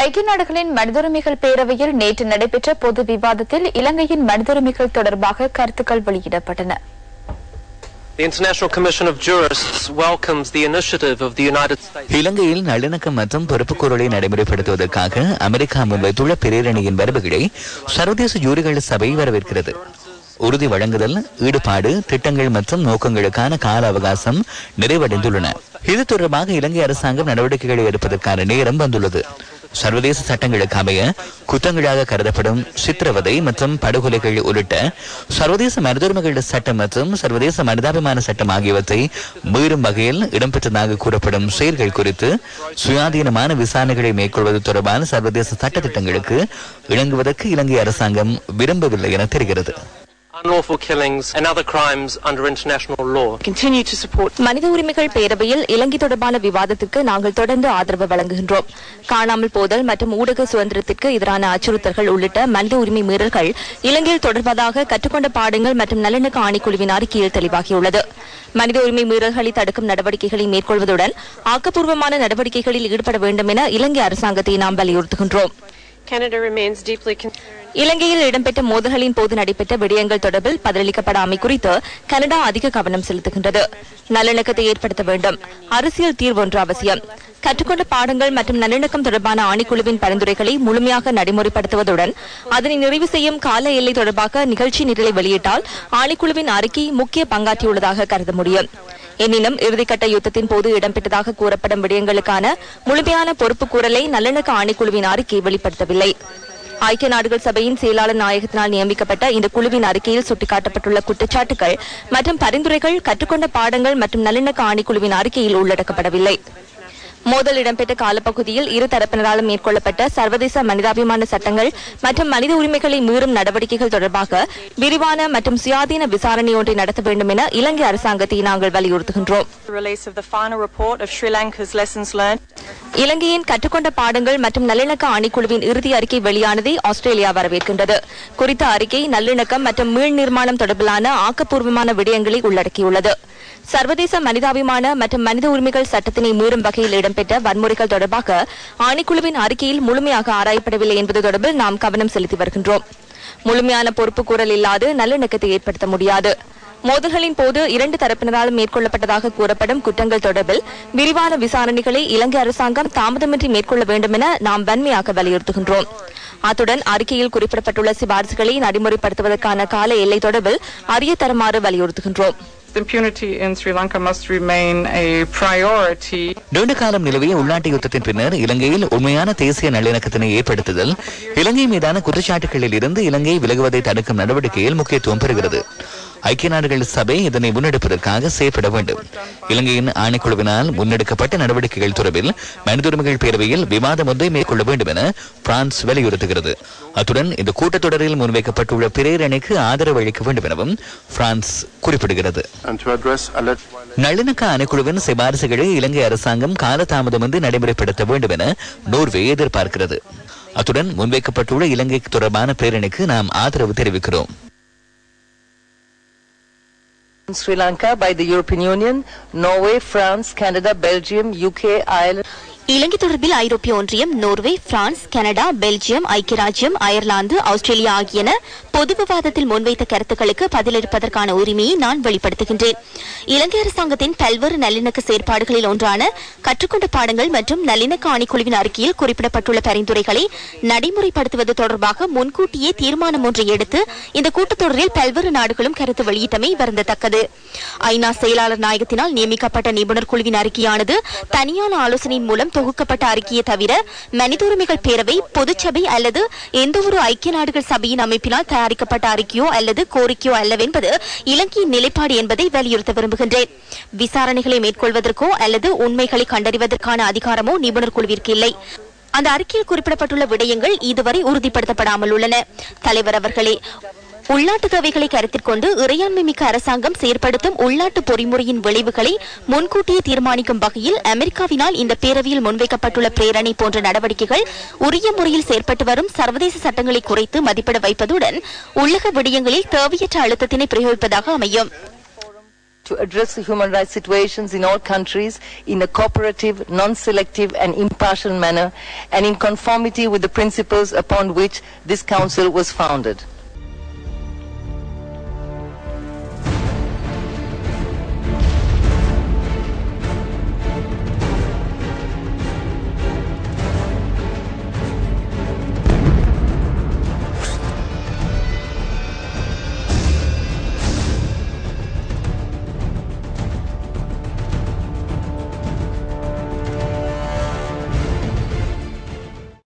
ஐக்கிய நாடுகளின் மனிதுரிமைகள் பேரவையில் நேற்று நடைபெற்ற பொது விவாதத்தில் இலங்கையின் மனிதுரிமைகள் தொடர்பாக கருத்துக்கள் வெளியிடப்பட்டன. இலங்கையில் நல்லிணக்கம் மற்றும் பொறுப்புக்கூறலை நடைமுறைப்படுத்துவதற்காக அமெரிக்கா முன்வைத்துள்ள பிரேரணையின் வரவுகளை சர்வதேச ஜூரிகள் சபை வரவேற்கிறது. உறுதி வழங்குதல் ஈடுபாடு திட்டங்கள் மற்றும் நோக்கங்களுக்கான கால அவகாசம் நிறைவடைந்துள்ளன. இது தொடர்பாக இலங்கை அரசாங்கம் நடவடிக்கைகளை எடுப்பதற்கான நேரம் வந்துள்ளது. சர்வதேச சட்டங்களுக்கு அமைய குற்றங்களாக கருதப்படும் சித்திரவதை மற்றும் படுகொலைகள் உள்ளிட்ட சர்வதேச மனிதுரிமைகள் சட்டம் மற்றும் சர்வதேச மனிதாபிமான சட்டம் ஆகியவற்றை மீறும் வகையில் இடம்பெற்றதாக கூறப்படும் செயல்கள் குறித்து சுயாதீனமான விசாரணைகளை மேற்கொள்வது தொடர்பான சர்வதேச சட்ட திட்டங்களுக்கு இணங்குவதற்கு இலங்கை அரசாங்கம் விரும்பவில்லை என தெரிகிறது. Unlawful killings and other crimes under international law. continue to support மனித உரிமைகள் பேரவையில் இலங்கை தொடர்பான விவாதத்துக்கு நாங்கள் தொடர்ந்து ஆதரவு வழங்குகின்றோம் காணாமல் போதல் மற்றும் ஊடக சுதந்திரத்திற்கு எதிரான அச்சுறுத்தல்கள் உள்ளிட்ட மனித உரிமை மீறல்கள் இலங்கையில் தொடர்வதாக கற்றுக்கொண்ட பாடங்கள் மற்றும் நல்லிணக்க ஆணைக்குழுவின் அறிக்கையில் தெளிவாகியுள்ளது மனித உரிமை மீறல்களை தடுக்கும் நடவடிக்கைகளை மேற்கொள்வதுடன் ஆக்கப்பூர்வமான நடவடிக்கைகளில் ஈடுபட வேண்டும் என இலங்கை அரசாங்கத்தை நாம் வலியுறுத்துகின்றோம் Canada remains deeply concerned. இலங்கையில் இடம்பெற்ற மோதல்களின் போது நடைபெற்ற விடயங்கள் தொடர்பில் பதிலளிக்கப்படாமை குறித்து கனடா அதிக கவனம் செலுத்துகின்றது. நல்லிணக்கத்தை ஏற்படுத்த வேண்டும். அரசியல் தீர்வு ஒன்று அவசியம். கற்றுக்கொண்ட பாடங்கள் மற்றும் நல்லிணக்கம் தொடர்பான ஆணைக்குழுவின் பரிந்துரைகளை முழுமையாக நடைமுறைப்படுத்துவதுடன் அதனை நிறைவு செய்யும் கால எல்லை தொடர்பாக நிகழ்ச்சி நிரலை வெளியிட்டால் ஆணைக்குழுவின் அறிக்கை முக்கிய பங்காற்றியுள்ளதாக கருத முடியும். எனினும் இறுதிக்கட்ட யுத்தத்தின் போது இடம்பெற்றதாக கூறப்படும் விடயங்களுக்கான முழுமையான பொறுப்புக்கூறலை நல்லிணக்க ஆணைக்குழுவின் அறிக்கை வெளிப்படுத்தவில்லை. ஐக்கிய நாடுகள் சபையின் செயலாளர் நாயகத்தினால் நியமிக்கப்பட்ட இந்த குழுவின் அறிக்கையில் சுட்டிக்காட்டப்பட்டுள்ள குற்றச்சாட்டுகள் மற்றும் பரிந்துரைகள் கற்றுக்கொண்ட பாடங்கள் மற்றும் நல்லிணக்க ஆணைக்குழுவின் அறிக்கையில் உள்ளடக்கப்படவில்லை. மோதல் இடம்பெற்ற காலப்பகுதியில் இரு தரப்பினராலும் மேற்கொள்ளப்பட்ட சர்வதேச மனிதாபிமான சட்டங்கள் மற்றும் மனித உரிமைகளை மீறும் நடவடிக்கைகள் தொடர்பாக விரிவான மற்றும் சுயாதீன விசாரணை ஒன்றை நடத்த வேண்டும் என இலங்கை அரசாங்கத்தை நாங்கள் வலியுறுத்துகின்றோம். இலங்கையின் கற்றுக்கொண்ட பாடங்கள் மற்றும் நல்லிணக்க ஆணைக்குழுவின் இறுதி அறிக்கை வெளியானதை ஆஸ்திரேலியா வரவேற்கின்றது. குறித்த அறிக்கை நல்லிணக்கம் மற்றும் மீள் நிர்மாணம் தொடர்பிலான ஆக்கப்பூர்வமான விடயங்களை உள்ளடக்கியுள்ளது. சர்வதேச மனிதாபிமான மற்றும் மனித உரிமைகள் சட்டத்தினை மீறும் வகையில் இடம்பெற்ற வன்முறைகள் தொடர்பாக ஆணைக்குழுவின் அறிக்கையில் முழுமையாக ஆராயப்படவில்லை என்பது தொடர்பில் நாம் கவனம் செலுத்தி வருகின்றோம். முழுமையான பொறுப்புக்கூறல் இல்லாது நல்லிணக்கத்தை ஏற்படுத்த முடியாது. மோதல்களின் போது இரண்டு தரப்பினராலும் மேற்கொள்ளப்பட்டதாக கூறப்படும் குற்றங்கள் தொடர்பில் விரிவான விசாரணைகளை இலங்கை அரசாங்கம் தாமதமின்றி மேற்கொள்ள வேண்டும் என நாம் வன்மையாக வலியுறுத்துகின்றோம். அத்துடன் அறிக்கையில் குறிப்பிடப்பட்டுள்ள சிபாரிசுகளை நடைமுறைப்படுத்துவதற்கான கால எல்லை தொடர்பில் அறிய தருமாறு வலியுறுத்துகின்றோம். Impunity in Sri Lanka must remain a priority. நீண்ட காலம் நிலவிய உள்நாட்டு யுத்தத்தின் பின்னர் இலங்கையில் உண்மையான தேசிய நல்லிணக்கத்தினை ஏற்படுத்துதல் இலங்கை மீதான குற்றச்சாட்டுகளில் இருந்து இலங்கை விலகுவதை தடுக்கும் நடவடிக்கையில் முக்கியத்துவம் பெறுகிறது. ஐக்கிய நாடுகள் சபை இதனை முன்னெடுப்பதற்காக செயற்பட வேண்டும். இலங்கையின் ஆணைக்குழுவினால் முன்னெடுக்கப்பட்ட நடவடிக்கைகள் தொடர்பில் மனித உரிமைகள் பேரவையில் விவாதம் ஒன்றை மேற்கொள்ள வேண்டும் என பிரான்ஸ் வலியுறுத்துகிறது. அத்துடன் இந்த கூட்டத்தொடரில் முன்வைக்கப்பட்டுள்ள பிரேரணைக்கு ஆதரவு அளிக்க வேண்டும் எனவும் பிரான்ஸ் குறிப்பிடுகிறது. நல்லிணக்க ஆணைக்குழுவின் சிபாரிசுகளை இலங்கை அரசாங்கம் காலதாமதமின்றி நடைமுறைப்படுத்த வேண்டும் என நோர்வே எதிர்பார்க்கிறது. அத்துடன் முன்வைக்கப்பட்டுள்ள இலங்கை தொடர்பான பிரேரணைக்கு நாம் ஆதரவு தெரிவிக்கிறோம். Sri Lanka by the European Union, Norway, France, Canada, Belgium, UK, Ireland. இலங்கை தொடர்பில் ஐரோப்பிய ஒன்றியம் நோர்வே பிரான்ஸ் கனடா பெல்ஜியம் ஐக்கிய ராஜ்யம் அயர்லாந்து ஆஸ்திரேலியா ஆகியன பொது விவாதத்தில் முன்வைத்த கருத்துக்களுக்கு பதிலளிப்பதற்கான உரிமையை நான் வெளிப்படுத்துகின்றேன். இலங்கை அரசாங்கத்தின் பல்வேறு நல்லிணக்க செயற்பாடுகளில் ஒன்றான கற்றுக்கொண்ட பாடங்கள் மற்றும் நல்லிணக்க ஆணைக்குழுவின் அறிக்கையில் குறிப்பிடப்பட்டுள்ள பரிந்துரைகளை நடைமுறைப்படுத்துவது தொடர்பாக முன்கூட்டியே தீர்மானம் ஒன்றை எடுத்து இந்த கூட்டத்தொடரில் பல்வேறு நாடுகளும் கருத்து வெளியிட்டமை வருந்தத்தக்கது. ஐநா செயலாளர் நாயகத்தினால் நியமிக்கப்பட்ட நிபுணர் குழுவின் அறிக்கையானது தனியான ஆலோசனையின் மூலம் தொகுக்கப்பட்ட அறிக்கையை தவிர மனித உரிமைகள் பேரவை பொதுச்சபை அல்லது எந்தவொரு ஐக்கிய நாடுகள் சபையின் அமைப்பினால் தயாரிக்கப்பட்ட அறிக்கையோ அல்லது கோரிக்கையோ அல்லவென்பது இலங்கையின் நிலைப்பாடு என்பதை வலியுறுத்த விரும்புகின்றேன். விசாரணைகளை மேற்கொள்வதற்கோ அல்லது உண்மைகளை கண்டறிவதற்கான அதிகாரமோ நிபுணர் குழுவிற்கு இல்லை. அந்த அறிக்கையில் குறிப்பிடப்பட்டுள்ள விடயங்கள் இதுவரை உறுதிப்படுத்தப்படாமல் உள்ளன. தலைவர் அவர்களே உள்நாட்டு தேவைகளை கருத்தில் கொண்டு இறையாண்மை மிக்க அரசாங்கம் செயற்படுத்தும் உள்நாட்டு பொறிமுறையின் விளைவுகளை முன்கூட்டியே தீர்மானிக்கும் வகையில் அமெரிக்காவினால் இந்த பேரவையில் முன்வைக்கப்பட்டுள்ள பிரேரணை போன்ற நடவடிக்கைகள் உரிய முறையில் செயற்பட்டு வரும் சர்வதேச சட்டங்களை குறைத்து மதிப்பிட வைப்பதுடன் உள்ளக விடயங்களில் தேவையற்ற அழுத்தத்தினை பிரயோகிப்பதாக அமையும் to address the human rights situations in all countries in a cooperative, non-selective and impartial manner and in conformity with the principles upon which this Council was founded.